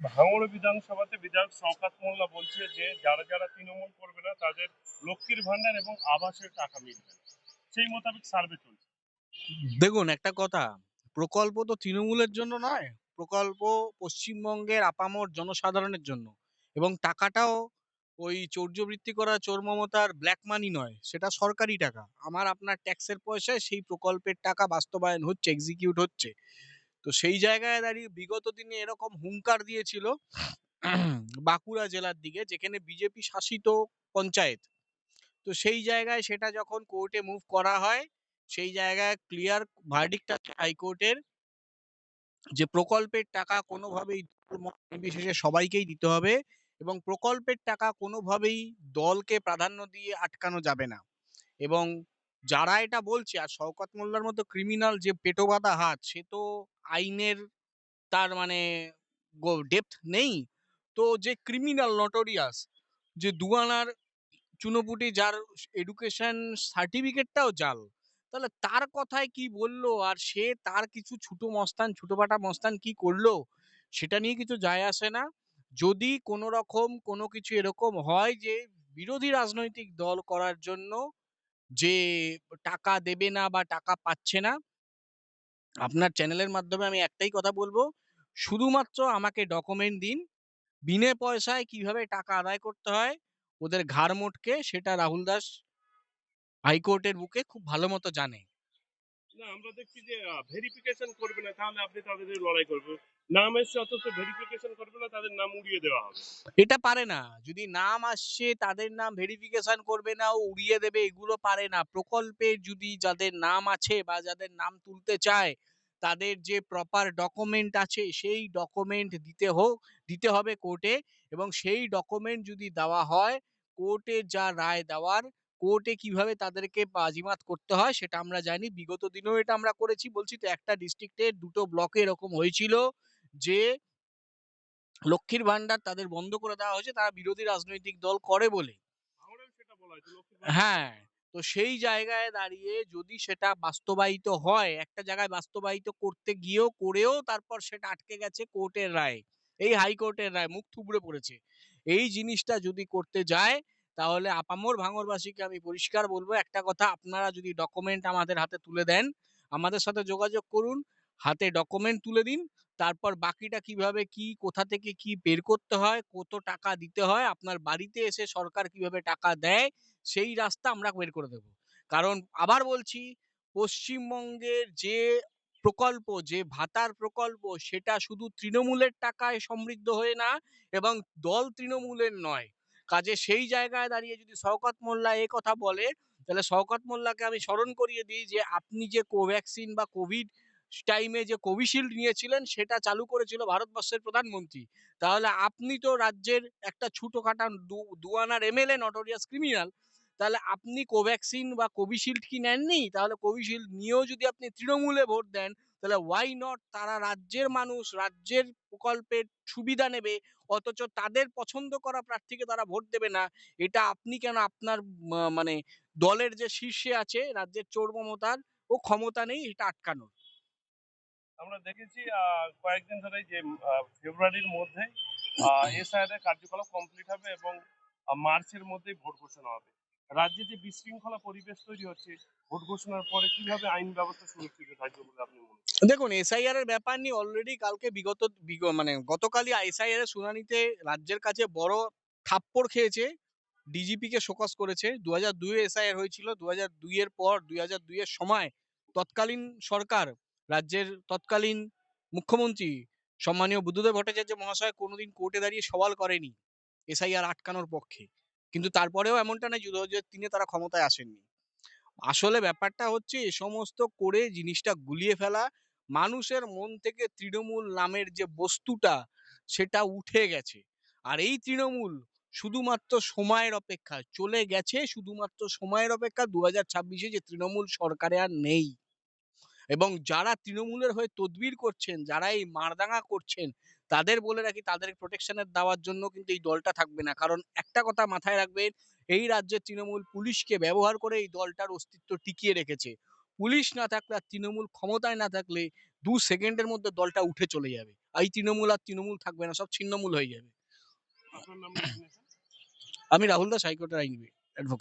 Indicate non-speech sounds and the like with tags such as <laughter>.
ভাঙড় বিধানসভাতে বিধায়ক শওকাত মোল্লা বলছে যে, যারা যারা তৃণমূল করবে না, তাদের লক্ষ্মীর ভান্ডার এবং আবাসের টাকা মিলবে সেই মোতাবেক সার্ভে চলছে। দেখুন, একটা কথা, প্রকল্প তো তৃণমূলের জন্য নয়, প্রকল্প পশ্চিমবঙ্গের আপামর জনসাধারণের জন্য। এবং টাকাটাও ওই চৌর্যবৃত্তি করা চোর মমতার ব্ল্যাক মানি নয়, সেটা সরকারি টাকা। আমার আপনার ট্যাক্সের পয়সায় সেই প্রকল্পের টাকা বাস্তবায়ন হচ্ছে এক্সিকিউট হচ্ছে। তো সেই জায়গায় দাঁড়িয়ে বিগত দিনে এরকম হুঙ্কার দিয়েছিল বাঁকুড়া জেলার দিকে, যেখানে বিজেপি শাসিত পঞ্চায়েত। তো সেই জায়গায় সেটা যখন কোর্টে মুভ করা হয়, সেই জায়গায় ক্লিয়ার ভার্ডিক্ট হাইকোর্টের যে প্রকল্পের টাকা কোনোভাবেই নির্বিশেষে সবাইকেই দিতে হবে এবং প্রকল্পের টাকা কোনোভাবেই দলকে প্রাধান্য দিয়ে আটকানো যাবে না। এবং যারা এটা বলছে, আর শওকত মোল্লার মতো ক্রিমিনাল যে পেটো বাঁধা হাত, সে তো আইনের তার মানে ডেপথ নেই। তো যে ক্রিমিনাল নটোরিয়াস যে দুয়ানার চুনোপুটি যার এডুকেশন সার্টিফিকেটটাও জাল, তাহলে তার কথায় কি বলল? আর সে তার কিছু ছোটো মস্তান, ছোটোপাটা মস্তান কি করল? সেটা নিয়ে কিছু যায় আসে না। যদি কোনো রকম কোনো কিছু এরকম হয় যে বিরোধী রাজনৈতিক দল করার জন্য যে টাকা দেবে না বা টাকা পাচ্ছে না, আপনার চ্যানেলের মাধ্যমে আমি একটাই কথা বলব। শুধুমাত্র আমাকে ডকুমেন্ট দিন, বিনে পয়সায় কীভাবে টাকা আদায় করতে হয়, ওদের ঘাড় মোটকে সেটা রাহুল দাস হাইকোর্টের বুকে খুব ভালো মতো জানে। না, আমরা দেখছি যে ভেরিফিকেশন করবে না, তাহলে আপনি তাদের লড়াই নাম এসছে অথচ ভেরিফিকেশন করবে না, তাদের নাম উড়িয়ে দেওয়া হবে। এটা পারে না। যদি নাম আসছে, তাদের নাম ভেরিফিকেশন করবে না, ও উড়িয়ে দেবে, এগুলো পারে না। প্রকল্পে যদি যাদের নাম আছে বা যাদের নাম তুলতে চায়, তাদের যে প্রপার ডকুমেন্ট আছে, সেই ডকুমেন্ট দিতে হোক, দিতে হবে কোর্টে এবং সেই ডকুমেন্ট যদি দেওয়া হয় কোর্টে যা রায় দেওয়ার কোর্টে কীভাবে তাদেরকে বাজিমাত করতে হয় সেটা আমরা জানি। বিগত দিনেও এটা আমরা করেছি। বলছি তো একটা ডিস্ট্রিক্টের দুটো ব্লকে এরকম হয়েছিল যে লক্ষ্মীর ভান্ডার তাদের বন্ধ করে দেওয়া হয়েছে। তারা বিরোধী রাজনৈতিক দল করে বলে। হ্যাঁ তো সেই জায়গায় দাঁড়িয়ে যদি সেটা বাস্তবায়িত হয় একটা জায়গায় বাস্তবায়িত করতে গিয়েও করেও তারপর সেটা আটকে গেছে কোর্টের রায়। এই হাইকোর্টের রায় মুখ থুবড়ে পড়েছে। এই জিনিসটা যদি করতে যায় তাহলে আপামর ভাঙরবাসীকে আমি পরিষ্কার বলব, একটা কথা আপনারা যদি ডকুমেন্ট আমাদের হাতে তুলে দেন, আমাদের সাথে যোগাযোগ করুন, হাতে ডকুমেন্ট তুলে দিন, তারপর বাকিটা কীভাবে কি, কোথা থেকে কি বের করতে হয়, কত টাকা দিতে হয়, আপনার বাড়িতে এসে সরকার কীভাবে টাকা দেয়, সেই রাস্তা আমরা বের করে দেব। কারণ আবার বলছি, পশ্চিমবঙ্গের যে প্রকল্প, যে ভাতার প্রকল্প, সেটা শুধু তৃণমূলের টাকায় সমৃদ্ধ হয়ে না, এবং দল তৃণমূলের নয় কাজে সেই জায়গায় দাঁড়িয়ে যদি শওকত মোল্লা এ কথা বলে, তাহলে শওকত মোল্লাকে আমি স্মরণ করিয়ে দিই যে, আপনি যে কোভ্যাক্সিন বা কোভিড টাইমে যে কোভিশিল্ড নিয়েছিলেন, সেটা চালু করেছিল ভারতবর্ষের প্রধানমন্ত্রী। তাহলে আপনি তো রাজ্যের একটা ছোটখাটো দুয়ানার এমএলএ নটোরিয়াস ক্রিমিনাল তাহলে আপনি কোভ্যাক্সিন বা কোভিশিল্ড কি নেননি? তাহলে কোভিশিল্ড নিয়েও যদি আপনি তৃণমূলে ভোট দেন তাহলে ওয়াই নট তারা রাজ্যের মানুষ রাজ্যের প্রকল্পের সুবিধা নেবে অথচ তাদের পছন্দ করা প্রার্থীকে তারা ভোট দেবে না। এটা আপনি কেন আপনার মানে দলের যে শীর্ষে আছে রাজ্যের চোর মমতার ও ক্ষমতা নেই এটা আটকানোর। আমরা দেখেছি কয়েকদিন ধরে যে ফেব্রুয়ারির মধ্যে <coughs> এসআইআর এর কার্যকলাপ কমপ্লিট হবে এবং মার্চের মধ্যেই ভোট ঘোষণা হবে। রাজ্যে যে বিশৃঙ্খলা পরিবেশ তৈরি হচ্ছে, ভোট ঘোষণার পরে কীভাবে আইন ব্যবস্থা সুরক্ষিত থাকবে বলে আপনি মনে দেখুন এসআইআর এর ব্যাপার নিয়ে অলরেডি কালকে বিগত মানে গতকালই এসআইআর এর শুনানিতে রাজ্যের কাছে বড় থাপ্পড় খেয়েছে ডিজিপি কে শোকস করেছে। দু হাজার দুই এসআইআর হয়েছিল দু হাজার দুই এর পর দুই হাজার দুই এর সময় তৎকালীন সরকার, রাজ্যের তৎকালীন মুখ্যমন্ত্রী সম্মানীয় বুদ্ধদেব ভট্টাচার্য মহাশয় কোনোদিন কোর্টে দাঁড়িয়ে সওয়াল করেনি এসআইআর আটকানোর পক্ষে। কিন্তু তারপরেও এমনটা নয় দু হাজার তিনে তারা ক্ষমতায় আসেননি। আসলে ব্যাপারটা হচ্ছে এ সমস্ত করে জিনিসটা গুলিয়ে ফেলা, মানুষের মন থেকে তৃণমূল নামের যে বস্তুটা সেটা উঠে গেছে। আর এই তৃণমূল শুধুমাত্র সময়ের অপেক্ষা, চলে গেছে শুধুমাত্র সময়ের অপেক্ষা দু হাজার যে তৃণমূল সরকারে আর নেই। এবং যারা তৃণমূলের হয়ে তদবির করছেন, যারা এই মারদাঙ্গা করছেন তাদের বলে রাখি তাদের প্রোটেকশনের দেওয়ার জন্য কিন্তু এই দলটা থাকবে না। কারণ একটা কথা মাথায় রাখবেন এই রাজ্যের তৃণমূল পুলিশকে ব্যবহার করে এই দলটার অস্তিত্ব টিকিয়ে রেখেছে। পুলিশ না থাকলে আর তৃণমূল ক্ষমতায় না থাকলে দু সেকেন্ডের মধ্যে দলটা উঠে চলে যাবে। এই তৃণমূল আর তৃণমূল থাকবে না সব ছিন্নমূল হয়ে যাবে? আমি রাহুল দাস হাইকোর্টের আইনজীবী।